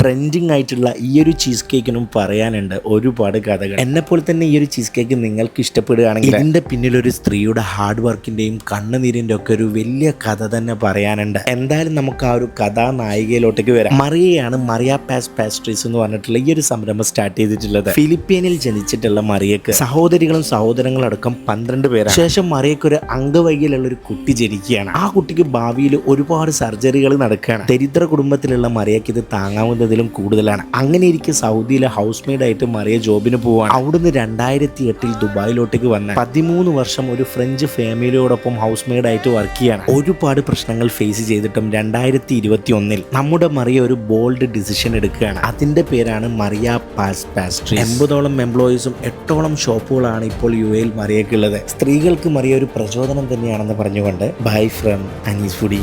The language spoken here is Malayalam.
ട്രെൻഡിങ് ആയിട്ടുള്ള ഈ ഒരു ചീസ് കേക്കിനും പറയാനുണ്ട് ഒരുപാട് കഥകൾ. എന്നെപ്പോലെ തന്നെ ഈ ഒരു ചീസ് കേക്ക് നിങ്ങൾക്ക് ഇഷ്ടപ്പെടുകയാണെങ്കിൽ ഇതിന്റെ പിന്നിലൊരു സ്ത്രീയുടെ ഹാർഡ് വർക്കിന്റെയും കണ്ണുനീരിന്റെ ഒക്കെ ഒരു വലിയ കഥ തന്നെ പറയാനുണ്ട്. എന്തായാലും നമുക്ക് ആ ഒരു കഥാനായികയിലോട്ടേക്ക് വരാം. മറിയയാണ് മറിയ പാസ് പാസ്ട്രീസ് എന്ന് പറഞ്ഞിട്ടുള്ള ഈ ഒരു സംരംഭം സ്റ്റാർട്ട് ചെയ്തിട്ടുള്ളത്. ഫിലിപ്പീനിൽ ജനിച്ചിട്ടുള്ള മറിയക്ക് സഹോദരികളും സഹോദരങ്ങളും അടക്കം പന്ത്രണ്ട് പേരാണ്. ശേഷം മറിയക്ക് ഒരു അംഗവൈകല്യമുള്ള ഒരു കുട്ടി ജനിക്കുകയാണ്. ആ കുട്ടിക്ക് ഭാവിയിൽ ഒരുപാട് സർജറികൾ നടക്കുകയാണ്. ദരിദ്ര കുടുംബത്തിലുള്ള മറിയക്ക് ഇത് താങ്ങാവുന്നതിലും കൂടുതലാണ്. അങ്ങനെ ഇരിക്കെ സൗദിയിലെ ഹൗസ് മെയ്ഡ് ആയിട്ട് മറിയ ജോബിന് പോവാണ്. അവിടുന്ന് രണ്ടായിരത്തി എട്ടിൽ ദുബായിലോട്ടേക്ക് വന്ന പതിമൂന്ന് വർഷം ഒരു ഫ്രഞ്ച് ഫാമിലിയോടൊപ്പം ഹൗസ് മെയ്ഡ് ആയിട്ട് വർക്ക് ചെയ്യാണ്. ഒരുപാട് പ്രശ്നങ്ങൾ ഫേസ് ചെയ്തിട്ടും രണ്ടായിരത്തി ഇരുപത്തി ഒന്നിൽ നമ്മുടെ മറിയ ഒരു ബോൾഡ് ഡിസിഷൻ എടുക്കുകയാണ്. അതിന്റെ പേരാണ് മറിയ പാസ് പാസ്ട്രി എൺപതോളം എംപ്ലോയീസും എട്ടോളം ഷോപ്പുകളാണ് ഇപ്പോൾ യു എയിൽ മറിയക്കുള്ളത് സ്ത്രീകൾക്ക് മറിയ ഒരു പ്രചോദനം തന്നെയാണെന്ന് പറഞ്ഞുകൊണ്ട് ബൈ ഫ്രം അനീസ് ഫുഡി.